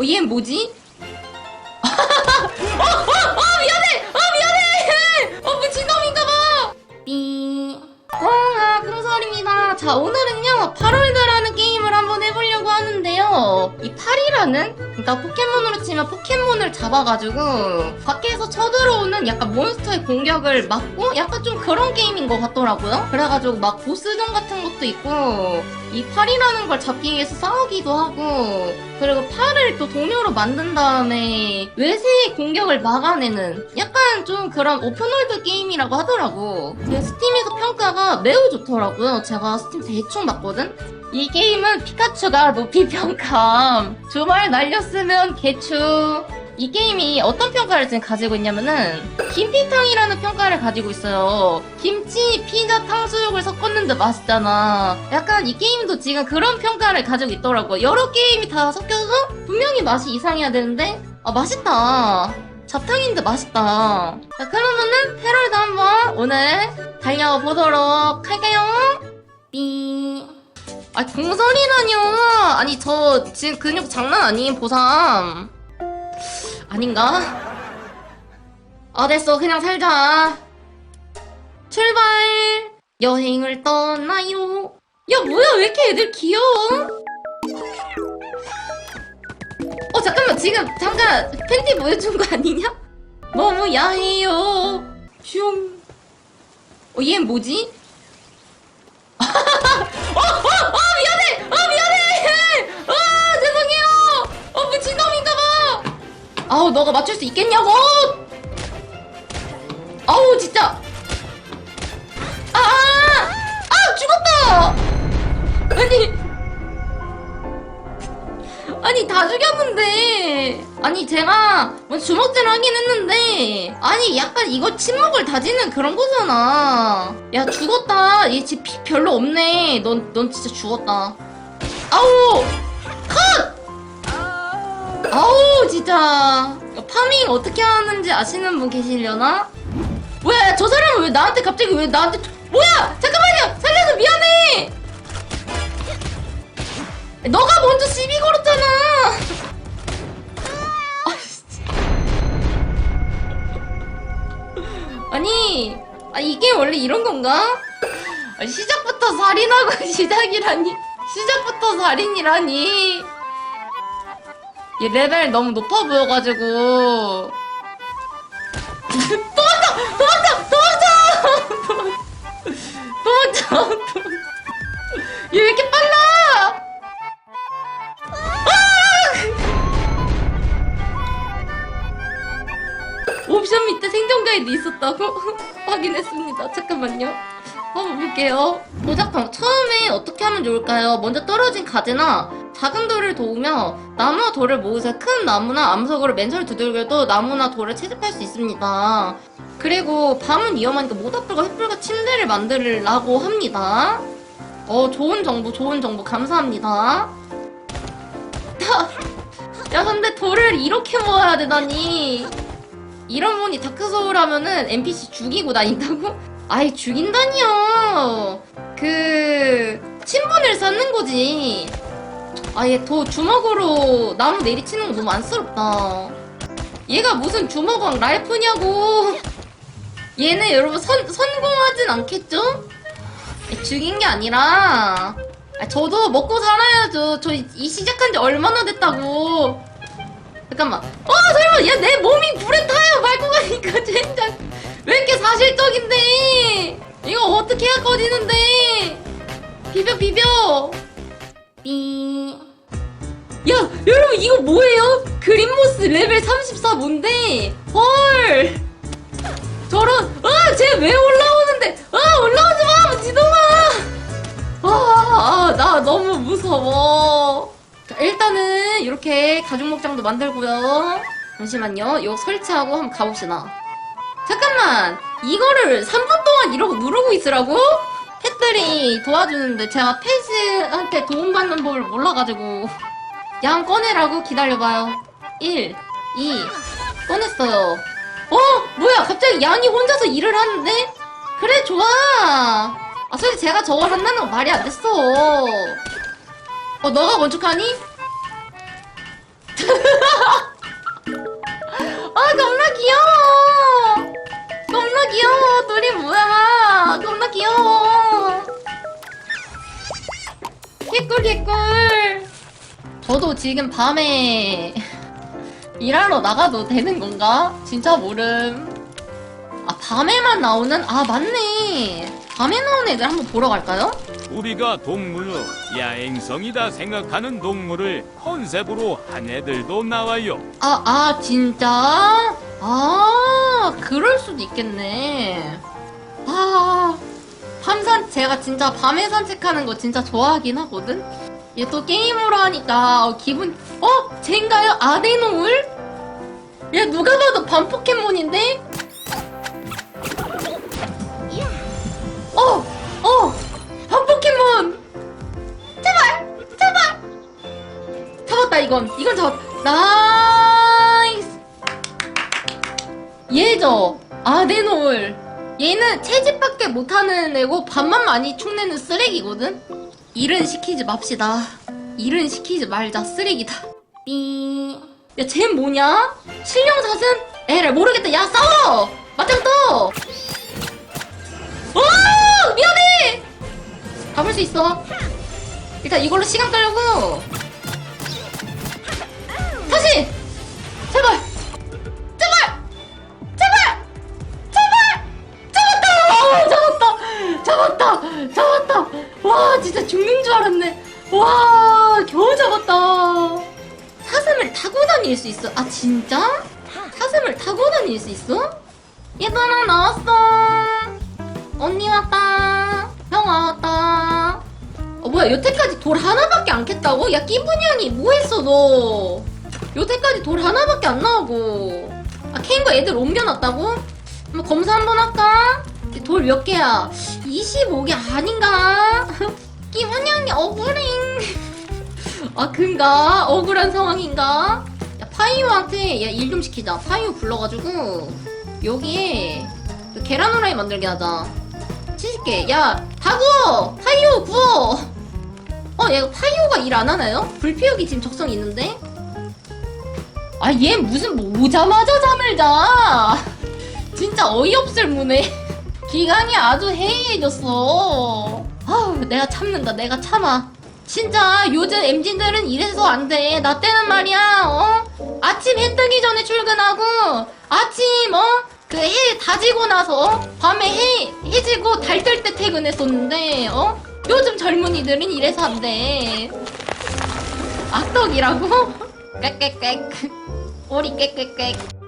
어, 얘 뭐지? 어, 어, 어, 미안해! 어, 미안해! 어, 미친놈인가봐! 삐. 꽁아, 꽁설입니다. 자, 오늘은요, 8월드라는 게임을 한번 해보려고 이 8이라는, 그러니까 포켓몬으로 치면 포켓몬을 잡아가지고, 밖에서 쳐들어오는 약간 몬스터의 공격을 막고, 약간 좀 그런 게임인 것 같더라고요. 그래가지고 막 보스전 같은 것도 있고, 이 팔이라는 걸 잡기 위해서 싸우기도 하고 그리고 팔을 또 동료로 만든 다음에 외세의 공격을 막아내는 약간 좀 그런 오픈월드 게임이라고 하더라고. 스팀에서 평가가 매우 좋더라고요. 제가 스팀 대충 봤거든 이 게임은 피카츄가 높이 평가함 주말 날렸으면 개추 이 게임이 어떤 평가를 지금 가지고 있냐면은 김피탕이라는 평가를 가지고 있어요. 김치, 피자, 탕수육을 섞었는데 맛있잖아. 약간 이 게임도 지금 그런 평가를 가지고 있더라고요. 여러 게임이 다 섞여서 분명히 맛이 이상해야 되는데 아 맛있다. 잡탕인데 맛있다. 자 그러면은 패럴도 한번 오늘 달려보도록 할까요? 삥. 아 공설이라뇨. 아니 저 지금 근육 장난 아닌 보삼. 아닌가? 아 됐어 그냥 살자 출발 여행을 떠나요 야 뭐야 왜 이렇게 애들 귀여워 어 잠깐만 지금 잠깐 팬티 보여준 거 아니냐? 너무 야해요 슝 어, 얘 뭐지? 아우 너가 맞출 수 있겠냐고! 아우 진짜! 아, 아 죽었다! 아니 아니 다 죽였는데. 아니 제가 뭐 주먹질 하긴 했는데. 아니 약간 이거 침묵을 다지는 그런 거잖아. 야 죽었다. 얘 집 피 별로 없네. 넌 넌 진짜 죽었다. 아우 컷 아우 진짜. 파밍 어떻게 하는지 아시는 분 계시려나? 왜 저 사람은 왜 나한테 갑자기 왜 나한테 뭐야! 잠깐만요! 살려서 미안해! 너가 먼저 시비 걸었잖아! 아. 아니 아 이게 원래 이런 건가? 아니, 시작부터 살인하고 시작이라니. 시작부터 살인이라니 얘 레벨 너무 높아 보여가지고 도망쳐! 도망쳐! 도망쳐! 도망쳐! 얘 왜 이렇게 빨라? 아! 옵션 밑에 생존 가이드 있었다고 확인했습니다. 잠깐만요. 한번 볼게요. 도작방 처음에 어떻게 하면 좋을까요? 먼저 떨어진 가지나 작은 돌을 도우며 나무와 돌을 모으세요. 큰 나무나 암석으로 맨손을 두들겨도 나무나 돌을 채집할 수 있습니다. 그리고 밤은 위험하니까 모닥불과 횃불과 침대를 만들라고 합니다. 어 좋은 정보 좋은 정보 감사합니다. 야 근데 돌을 이렇게 모아야 되다니 이런 분이 다크소울 하면은 NPC 죽이고 다닌다고? 아이 죽인다니요. 그 친분을 쌓는 거지. 아얘 도 주먹으로 나무 내리치는 거 너무 안쓰럽다. 얘가 무슨 주먹왕 랄프냐고. 얘는 여러분 선, 성공하진 않겠죠? 죽인 게 아니라. 아, 저도 먹고 살아야죠. 저 이 시작한 지 얼마나 됐다고. 잠깐만. 어 설마 야내 몸이 불에 타요? 말고 가니까 젠장. 왜 이렇게 사실적인데 어떻게 해야 꺼지는데 비벼 비벼 삐 야, 여러분 이거 뭐예요? 그린모스 레벨 34 뭔데? 헐. 저런 아, 쟤 왜 올라오는데? 아, 올라오지 마. 지동아. 아, 아, 나 너무 무서워. 자, 일단은 이렇게 가죽 목장도 만들고요. 잠시만요. 이거 설치하고 한번 가봅시다. 잠깐만. 이거를 3분 동안 이러고 누르 하고 있으라고? 펫들이 도와주는데 제가 펫한테 도움받는 법을 몰라가지고. 양 꺼내라고 기다려봐요. 1, 2 꺼냈어요. 어? 뭐야? 갑자기 양이 혼자서 일을 하는데? 그래 좋아. 아 솔직히 제가 저걸 한다는 거 말이 안 됐어. 어 너가 건축하니? 아 겁나 귀여워. 겁나 귀여워. 둘이 뭐야 저도 지금 밤에 일하러 나가도 되는 건가? 진짜 모름. 아, 밤에만 나오는? 아, 맞네. 밤에 나오는 애들 한번 보러 갈까요? 우리가 동물로 야행성이다 생각하는 동물을 컨셉으로 한 애들도 나와요. 아, 아, 진짜? 아, 그럴 수도 있겠네. 아, 밤산, 제가 진짜 밤에 산책하는 거 진짜 좋아하긴 하거든? 얘 또 게임으로 하니까, 어, 기분, 어? 쟤인가요? 아데노울? 얘 누가 봐도 밤 포켓몬인데? 어! 어! 밤 포켓몬! 제발! 제발! 잡았다, 이건. 이건 잡았다. 나이스! 얘죠. 아데노울. 얘는 채집 밖에 못하는 애고 밥만 많이 축내는 쓰레기거든? 일은 시키지 맙시다. 일은 시키지 말자. 쓰레기다. 삥. 야, 쟤 뭐냐? 실령 사슴? 에라, 모르겠다. 야, 싸워! 맞짱 떠! 오! 미안해! 잡을 수 있어. 일단 이걸로 시간 끌려고. 죽는 줄 알았네. 와, 겨우 잡았다. 사슴을 타고 다닐 수 있어. 아, 진짜? 사슴을 타고 다닐 수 있어? 얘들아, 나왔어. 언니 왔다. 형 왔다. 어, 뭐야, 여태까지 돌 하나밖에 안 캤다고? 야, 끼분양이 뭐 했어, 너? 여태까지 돌 하나밖에 안 나오고. 아, 거 애들 옮겨놨다고? 한번 검사 한번 할까? 돌 몇 개야? 25개 아닌가? 끼분양이 억울해. 아, 근가? 억울한 상황인가? 야, 파이오한테, 야, 일 좀 시키자. 파이오 불러가지고, 여기에, 그 계란 후라이 만들게 하자. 70개. 야, 다 구워! 파이오 구워! 어, 야, 이거 파이오가 일 안 하나요? 불피우기 지금 적성이 있는데? 아, 얘 무슨 뭐 오자마자 잠을 자! 진짜 어이없을 무네. 기강이 아주 해이해졌어. 아우, 내가 참는다. 내가 참아. 진짜 요즘 MZ들은 이래서 안 돼. 나 때는 말이야, 어? 아침 해 뜨기 전에 출근하고, 아침, 어? 그 해 다 지고 나서, 어? 밤에 해, 해 지고 달 뜰 때 퇴근했었는데, 어? 요즘 젊은이들은 이래서 안 돼. 악덕이라고? 꽥꽥꽥. 오리 꽥꽥꽥.